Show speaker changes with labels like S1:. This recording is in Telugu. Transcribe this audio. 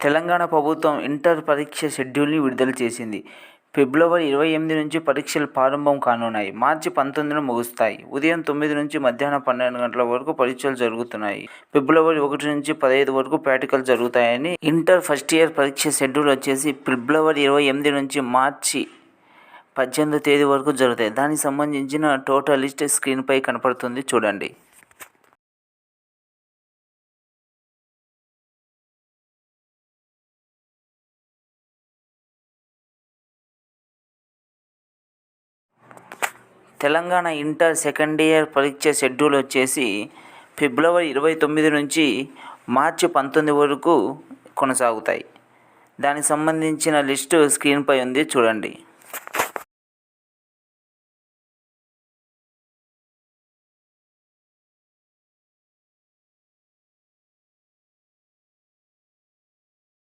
S1: తెలంగాణ ప్రభుత్వం ఇంటర్ పరీక్ష షెడ్యూల్ని విడుదల చేసింది. ఫిబ్రవరి ఇరవై ఎనిమిది నుంచి పరీక్షలు ప్రారంభం కానున్నాయి. మార్చి పంతొమ్మిదిన ముగుస్తాయి. ఉదయం తొమ్మిది నుంచి మధ్యాహ్నం పన్నెండు గంటల వరకు పరీక్షలు జరుగుతున్నాయి. ఫిబ్రవరి ఒకటి నుంచి పదహైదు వరకు ప్రాక్టికల్ జరుగుతాయని ఇంటర్ ఫస్ట్ ఇయర్ పరీక్ష షెడ్యూల్ వచ్చేసి ఫిబ్రవరి ఇరవై ఎనిమిది నుంచి మార్చి పద్దెనిమిదో తేదీ వరకు జరుగుతాయి. దానికి సంబంధించిన టోటల్ లిస్ట్ స్క్రీన్పై కనపడుతుంది. చూడండి. తెలంగాణ ఇంటర్ సెకండ్ ఇయర్ పరీక్ష షెడ్యూల్ వచ్చేసి ఫిబ్రవరి ఇరవై తొమ్మిది నుంచి మార్చి పంతొమ్మిది వరకు కొనసాగుతాయి. దానికి సంబంధించిన లిస్టు స్క్రీన్పై ఉంది చూడండి.